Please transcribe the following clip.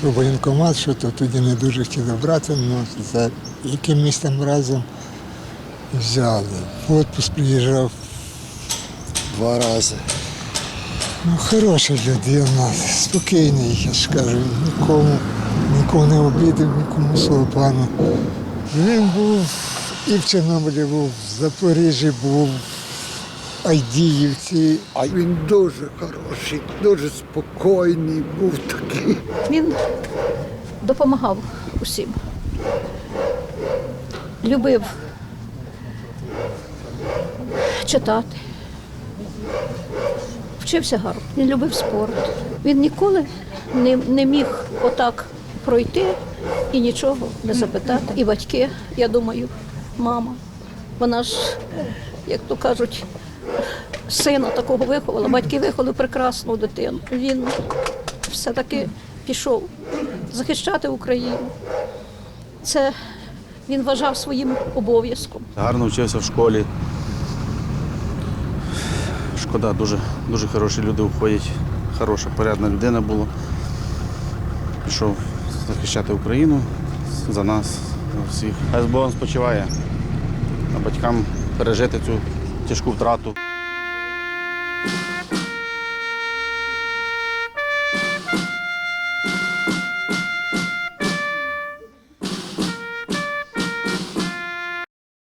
що воєнкомат, що то тоді не дуже хотіли брати, але за якимось там разом взяли. В отпуск приїжджав. Два рази. Ну, хороша людина, спокійний, я ж кажу, нікому, нікого не обідав, нікому слова пану. Він був і в Чорнобилі був, в Запоріжжі був, Айдіївці. А він дуже хороший, дуже спокійний був такий. Він допомагав усім. Любив читати. Вчився гарно. Він любив спорт. Він ніколи не, не міг отак пройти і нічого не запитати. І батьки, я думаю, мама. Вона ж, як то кажуть, сина такого виховала. Батьки виховали прекрасну дитину. Він все-таки пішов захищати Україну. Це він вважав своїм обов'язком. Гарно вчився в школі. Шкода, дуже, дуже хороші люди входять. Хороша, порядна людина була. Пішов захищати Україну за нас, за всіх. Хай з Богом спочиває. А батькам пережити цю тяжку втрату.